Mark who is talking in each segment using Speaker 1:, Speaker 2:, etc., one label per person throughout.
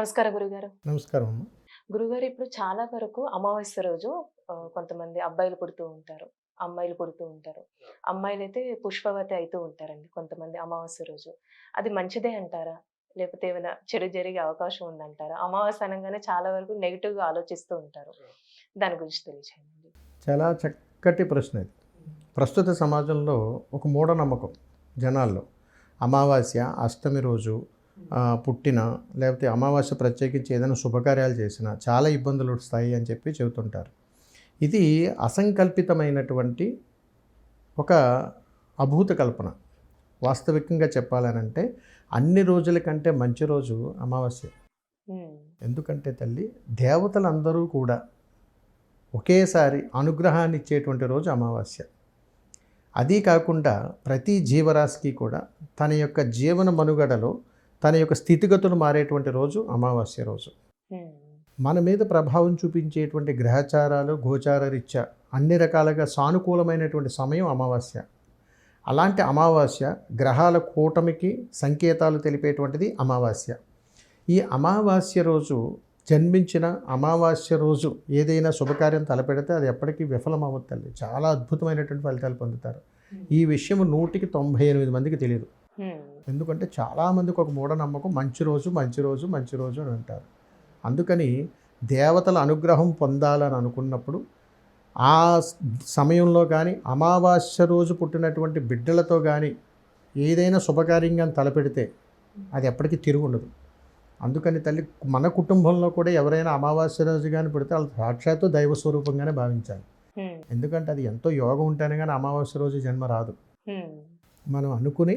Speaker 1: నమస్కారం గురుగారు.
Speaker 2: నమస్కారం అమ్మ.
Speaker 1: గురుగారు ఇప్పుడు చాలా వరకు అమావాస్య రోజు కొంతమంది అబ్బాయిలు పుడుతూ ఉంటారు. అమ్మాయిలు పుడుతూ ఉంటారు. అమ్మాయిలు అయితే పుష్పవతి అవుతూ ఉంటారండి కొంతమంది అమావాస్య రోజు. అది మంచిదే అంటారా? లేకపోతే ఏమైనా చెడు జరిగే అవకాశం ఉందంటారా? అమావాస్య అనగానే చాలా వరకు నెగిటివ్గా ఆలోచిస్తూ ఉంటారు. దాని గురించి తెలియచేయండి.
Speaker 2: చాలా చక్కటి ప్రశ్న ఇది. ప్రస్తుత సమాజంలో ఒక మూఢనమ్మకం జనాల్లో. అమావాస్య అష్టమి రోజు పుట్టిన లేకపోతే అమావాస్య ప్రత్యేకించి ఏదైనా శుభకార్యాలు చేసినా చాలా ఇబ్బందులు వస్తాయి అని చెప్పి చెబుతుంటారు. ఇది అసంకల్పితమైనటువంటి ఒక అభూత కల్పన. వాస్తవికంగా చెప్పాలనంటే అన్ని రోజుల కంటే మంచి రోజు అమావాస్య. ఎందుకంటే తల్లి దేవతలందరూ కూడా ఒకేసారి అనుగ్రహాన్ని ఇచ్చేటువంటి రోజు అమావాస్య. అదీ కాకుండా ప్రతి జీవరాశికి కూడా తన యొక్క జీవన మనుగడలో తన యొక్క స్థితిగతులు మారేటువంటి రోజు అమావాస్య రోజు. మన మీద ప్రభావం చూపించేటువంటి గ్రహచారాలు గోచార రీత్యా అన్ని రకాలుగా సానుకూలమైనటువంటి సమయం అమావాస్య. అలాంటి అమావాస్య గ్రహాల కూటమికి సంకేతాలు తెలిపేటువంటిది అమావాస్య. ఈ అమావాస్య రోజు జన్మించిన అమావాస్య రోజు ఏదైనా శుభకార్యం తలపెడితే అది ఎప్పటికీ విఫలం అవ్వదు తల్లి. చాలా అద్భుతమైనటువంటి ఫలితాలు పొందుతారు. ఈ విషయం నూటికి తొంభై ఎనిమిది మందికి తెలియదు ఎందుకంటే చాలామందికి ఒక మూఢనమ్మకం మంచి రోజు మంచి రోజు మంచి రోజు అని అంటారు. అందుకని దేవతల అనుగ్రహం పొందాలని అనుకున్నప్పుడు ఆ సమయంలో కానీ అమావాస్య రోజు పుట్టినటువంటి బిడ్డలతో కానీ ఏదైనా శుభకార్యంగా తలపెడితే అది ఎప్పటికీ తిరిగి ఉండదు. అందుకని తల్లి మన కుటుంబంలో కూడా ఎవరైనా అమావాస్య రోజు కానీ పుడితే వాళ్ళు సాక్షాత్తు దైవ స్వరూపంగానే భావించాలి. ఎందుకంటే అది ఎంతో యోగం ఉంటేనే కానీ అమావాస్య రోజు జన్మ రాదు. మనం అనుకుని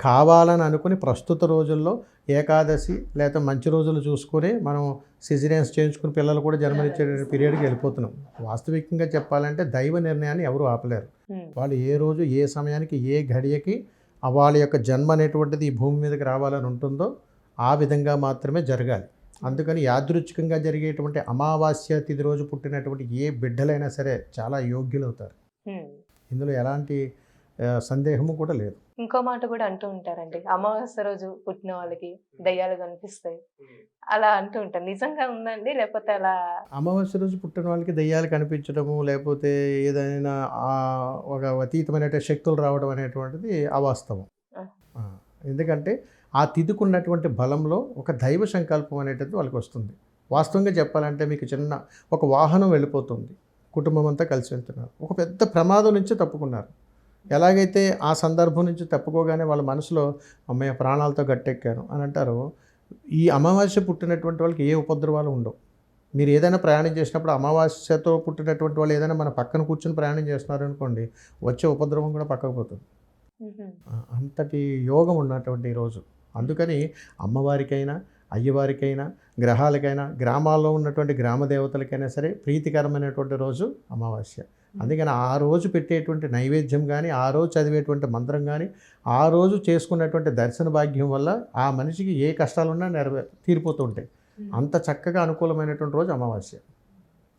Speaker 2: కావాలని అనుకుని ప్రస్తుత రోజుల్లో ఏకాదశి లేదా మంచి రోజులు చూసుకొని మనం సిజరియన్స్ చేయించుకుని పిల్లలు కూడా జన్మనిచ్చే పీరియడ్కి వెళ్ళిపోతున్నాం. వాస్తవికంగా చెప్పాలంటే దైవ నిర్ణయాన్ని ఎవరు ఆపలేరు.
Speaker 1: ఉమ్,
Speaker 2: వాళ్ళు ఏ రోజు ఏ సమయానికి ఏ ఘడియకి వాళ్ళ యొక్క జన్మ అనేటువంటిది ఈ భూమి మీదకి రావాలని ఉంటుందో ఆ విధంగా మాత్రమే జరగాలి. అందుకని యాదృచ్ఛికంగా జరిగేటువంటి అమావాస్య తిథి రోజు పుట్టినటువంటి ఏ బిడ్డలైనా సరే చాలా యోగ్యులవుతారు.
Speaker 1: ఉమ్.
Speaker 2: ఇందులో ఎలాంటి సందేహము కూడా లేదు.
Speaker 1: ఇంకో మాట కూడా అంటూ ఉంటారండి. అమావాస్య రోజు పుట్టిన వాళ్ళకి దయ్యాలు కనిపిస్తాయి. అలా అంటూ ఉంటారు. నిజంగా ఉందండి? లేకపోతే అలా
Speaker 2: అమావాస్య రోజు పుట్టిన వాళ్ళకి దెయ్యాలు కనిపించడము లేకపోతే ఏదైనా ఆ ఒక అతీతమైన శక్తులు రావడం అనేటువంటిది అవాస్తవం. ఎందుకంటే ఆ తిథికున్నటువంటి బలంలో ఒక దైవ సంకల్పం అనేటువంటిది వాళ్ళకి వస్తుంది. వాస్తవంగా చెప్పాలంటే మీకు చిన్న ఒక వాహనం వెళ్ళిపోతుంది. కుటుంబం అంతా కలిసి వెళ్తున్నారు. ఒక పెద్ద ప్రమాదం నుంచి తప్పుకున్నారు. ఎలాగైతే ఆ సందర్భం నుంచి తప్పుకోగానే వాళ్ళ మనసులో అమ్మయ్య ప్రాణాలతో గట్టెక్కాను అని అంటారు ఈ అమావాస్య పుట్టినటువంటి వాళ్ళకి ఏ ఉపద్రవాలు ఉండవు. మీరు ఏదైనా ప్రయాణం చేసినప్పుడు అమావాస్యతో పుట్టినటువంటి వాళ్ళు ఏదైనా మన పక్కన కూర్చొని ప్రయాణం చేస్తున్నారు అనుకోండి వచ్చే ఉపద్రవం కూడా పక్కకు పోతుంది. అంతటి యోగం ఉన్నటువంటి రోజు. అందుకని అమ్మవారికైనా అయ్యవారికైనా గ్రహాలకైనా గ్రామాల్లో ఉన్నటువంటి గ్రామ దేవతలకైనా సరే ప్రీతికరమైనటువంటి రోజు అమావాస్య. అందుకని ఆ రోజు పెట్టేటువంటి నైవేద్యం కానీ ఆ రోజు చదివేటువంటి మంత్రం కానీ ఆ రోజు చేసుకున్నటువంటి దర్శన భాగ్యం వల్ల ఆ మనిషికి ఏ కష్టాలున్నా నెరవే తీరిపోతూ ఉంటాయి. అంత చక్కగా అనుకూలమైనటువంటి రోజు అమావాస్య.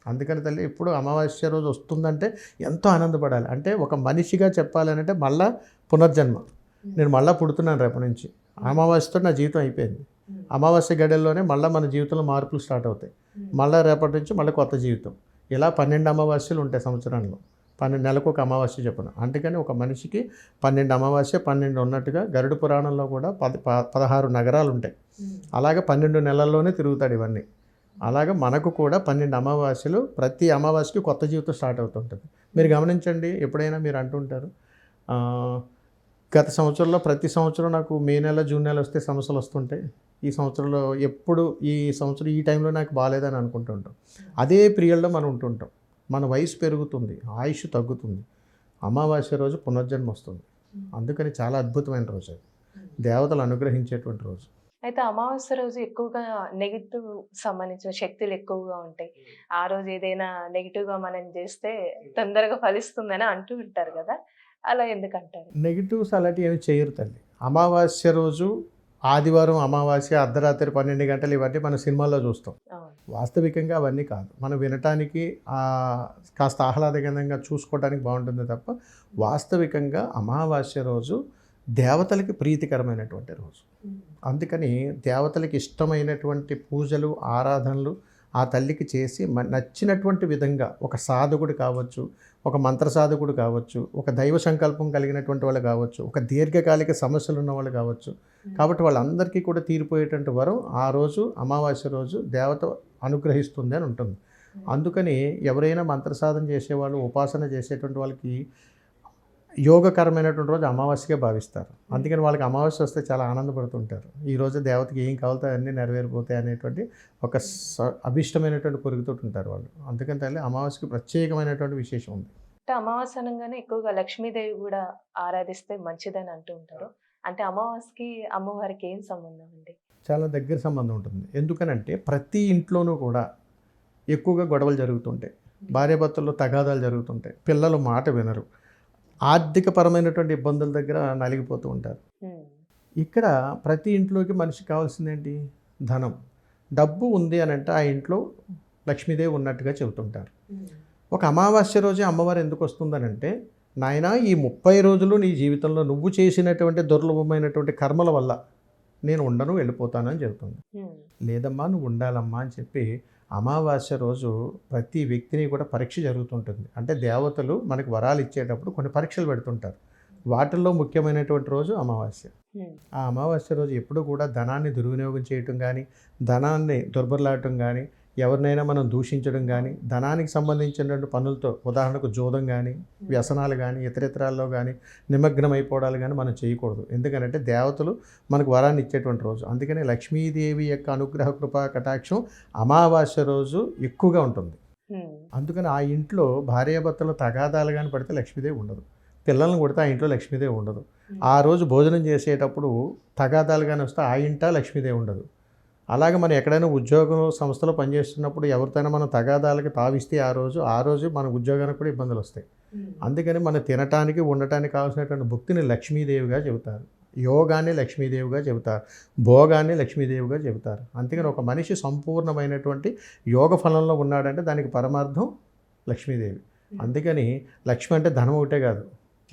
Speaker 2: అందుకని తల్లి ఇప్పుడు అమావాస్య రోజు వస్తుందంటే ఎంతో ఆనందపడాలి. అంటే ఒక మనిషిగా చెప్పాలంటే మళ్ళా పునర్జన్మ. నేను మళ్ళీ పుడుతున్నాను రేపటి నుంచి. అమావాస్యతో నా జీవితం అయిపోయింది. అమావాస్య గడియల్లోనే మళ్ళీ మన జీవితంలో మార్పులు స్టార్ట్ అవుతాయి. మళ్ళీ రేపటి నుంచి మళ్ళీ కొత్త జీవితం. ఇలా పన్నెండు అమావాస్యలు ఉంటాయి సంవత్సరంలో పన్నెండు నెలకు ఒక అమావాస్య చెప్పిన. అందుకని ఒక మనిషికి పన్నెండు అమావాస్య పన్నెండు ఉన్నట్టుగా గరుడు పురాణంలో కూడా పద ప- పదహారు నగరాలు ఉంటాయి. అలాగే పన్నెండు నెలల్లోనే తిరుగుతాడు ఇవన్నీ. అలాగే మనకు కూడా పన్నెండు అమావాస్యలు ప్రతి అమావాస్యకి కొత్త జీవితం స్టార్ట్ అవుతుంటుంది. మీరు గమనించండి ఎప్పుడైనా మీరు అంటుంటారు గత సంవత్సరంలో ప్రతి సంవత్సరం నాకు మే నెల జూన్ నెల వస్తే సమస్యలు వస్తుంటాయి. ఈ సంవత్సరంలో ఎప్పుడు ఈ సంవత్సరం ఈ టైంలో నాకు బాగాలేదని అనుకుంటుంటాం అదే పీరియడ్లో మనం ఉంటుంటాం. మన వయసు పెరుగుతుంది ఆయుష్ తగ్గుతుంది. అమావాస్య రోజు పునర్జన్మ వస్తుంది. అందుకని చాలా అద్భుతమైన రోజు అది. దేవతలు అనుగ్రహించేటువంటి రోజు.
Speaker 1: అయితే అమావాస్య రోజు ఎక్కువగా నెగిటివ్ సంబంధించిన శక్తులు ఎక్కువగా ఉంటాయి. ఆ రోజు ఏదైనా నెగిటివ్గా మనం చేస్తే తొందరగా ఫలిస్తుందని అంటూ ఉంటారు కదా. అలా ఎందుకు అంటారు
Speaker 2: నెగిటివ్స్ అలాంటివి ఏమి చేయరు తల్లి. అమావాస్య రోజు ఆదివారం అమావాస్య అర్ధరాత్రి పన్నెండు గంటలు ఇవన్నీ మన సినిమాల్లో చూస్తాం. వాస్తవికంగా అవన్నీ కాదు. మనం వినటానికి కాస్త ఆహ్లాదకరంగా చూసుకోవడానికి బాగుంటుంది తప్ప వాస్తవికంగా అమావాస్య రోజు దేవతలకి ప్రీతికరమైనటువంటి రోజు. అందుకని దేవతలకి ఇష్టమైనటువంటి పూజలు ఆరాధనలు ఆ తల్లికి చేసి నచ్చినటువంటి విధంగా ఒక సాధకుడు కావచ్చు ఒక మంత్ర సాధకుడు కావచ్చు ఒక దైవ సంకల్పం కలిగినటువంటి వాళ్ళు కావచ్చు ఒక దీర్ఘకాలిక సమస్యలు ఉన్న వాళ్ళు కావచ్చు. కాబట్టి వాళ్ళందరికీ కూడా తీరిపోయేటువంటి వరం ఆ రోజు అమావాస్య రోజు దేవత అనుగ్రహిస్తుంది అని ఉంటుంది. అందుకని ఎవరైనా మంత్ర సాధన చేసేవాళ్ళు ఉపాసన చేసేటువంటి వాళ్ళకి యోగకరమైనటువంటి రోజు అమావాస్యగా భావిస్తారు. అందుకని వాళ్ళకి అమావాస్య వస్తే చాలా ఆనందపడుతుంటారు. ఈ రోజు దేవతకి ఏం కావాలో అన్నీ నెరవేరిపోతాయి అనేటువంటి ఒక స- అభిష్టమైనటువంటి కొరుగుతూ ఉంటారు వాళ్ళు. అందుకని తల్లి అమావాస్యకి ప్రత్యేకమైనటువంటి విశేషం ఉంది.
Speaker 1: అంటే అమావాస్య అనగానే ఎక్కువగా లక్ష్మీదేవి కూడా ఆరాధిస్తే మంచిదని అంటూ ఉంటారు. అంటే అమావాస్యకి అమ్మవారికి ఏం సంబంధం అండి?
Speaker 2: చాలా దగ్గర సంబంధం ఉంటుంది. ఎందుకనంటే ప్రతి ఇంట్లోనూ కూడా ఎక్కువగా గొడవలు జరుగుతుంటాయి. భార్యాభర్తల్లో తగాదాలు జరుగుతుంటాయి. పిల్లలు మాట వినరు. ఆర్థికపరమైనటువంటి ఇబ్బందుల దగ్గర నలిగిపోతూ ఉంటారు. ఇక్కడ ప్రతి ఇంట్లోకి మనిషికి కావాల్సిందేంటి? ధనం. డబ్బు ఉంది అని అంటే ఆ ఇంట్లో లక్ష్మీదేవి ఉన్నట్టుగా చెబుతుంటారు. ఒక అమావాస్య రోజే అమ్మవారు ఎందుకు వస్తుందనంటే నాయన ఈ ముప్పై రోజులు నీ జీవితంలో నువ్వు చేసినటువంటి దుర్లభమైనటువంటి కర్మల వల్ల నేను ఉండను వెళ్ళిపోతానని చెబుతుంది. లేదమ్మా నువ్వు ఉండాలమ్మా అని చెప్పి అమావాస్య రోజు ప్రతి వ్యక్తిని కూడా పరీక్ష జరుగుతుంటుంది. అంటే దేవతలు మనకు వరాలు ఇచ్చేటప్పుడు కొన్ని పరీక్షలు పెడుతుంటారు. వాటిల్లో ముఖ్యమైనటువంటి రోజు అమావాస్య. ఆ అమావాస్య రోజు ఎప్పుడు కూడా ధనాన్ని దుర్వినియోగం చేయటం కానీ ధనాన్ని దుర్బరలాడటం కానీ ఎవరినైనా మనం దూషించడం కానీ ధనానికి సంబంధించినటువంటి పనులతో ఉదాహరణకు జోదం కానీ వ్యసనాలు కానీ ఇతరితరాల్లో కానీ నిమగ్నం అయిపోవడాలు కానీ మనం చేయకూడదు. ఎందుకంటే దేవతలు మనకు వరాన్ని ఇచ్చేటువంటి రోజు. అందుకని లక్ష్మీదేవి యొక్క అనుగ్రహ కృపా కటాక్షం అమావాస్య రోజు ఎక్కువగా ఉంటుంది. అందుకని ఆ ఇంట్లో భార్యాభర్తలు తగాదాలు కానీ పడితే లక్ష్మీదేవి ఉండదు. పిల్లల్ని కొడితే ఆ ఇంట్లో లక్ష్మీదేవి ఉండదు. ఆ రోజు భోజనం చేసేటప్పుడు తగాదాలు కానీ వస్తే ఆ ఇంట లక్ష్మీదేవి ఉండదు. అలాగే మనం ఎక్కడైనా ఉద్యోగం సంస్థలో పనిచేస్తున్నప్పుడు ఎవరితోనైనా మనం తగాదాలకి తావిస్తే ఆ రోజు ఆ రోజు మన ఉద్యోగానికి కూడా ఇబ్బందులు వస్తాయి. అందుకని మనం తినటానికి ఉండటానికి కావాల్సినటువంటి భక్తిని లక్ష్మీదేవిగా చెబుతారు. యోగాన్ని లక్ష్మీదేవిగా చెబుతారు. భోగాన్ని లక్ష్మీదేవిగా చెబుతారు. అందుకని ఒక మనిషి సంపూర్ణమైనటువంటి యోగ ఫలంలో ఉన్నాడంటే దానికి పరమార్థం లక్ష్మీదేవి. అందుకని లక్ష్మి అంటే ధనం ఒకటే కాదు.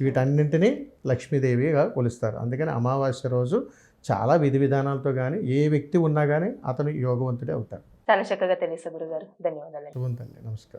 Speaker 2: వీటన్నింటినీ లక్ష్మీదేవిగా కొలుస్తారు. అందుకని అమావాస్య రోజు చాలా విధి విధానాలతో కానీ ఏ వ్యక్తి ఉన్నా కానీ అతను యోగవంతుడే అవుతాడు.
Speaker 1: చాలా చక్కగా తెలుసు గురుగారు. ధన్యవాదాలు
Speaker 2: తల్లి. నమస్కారం.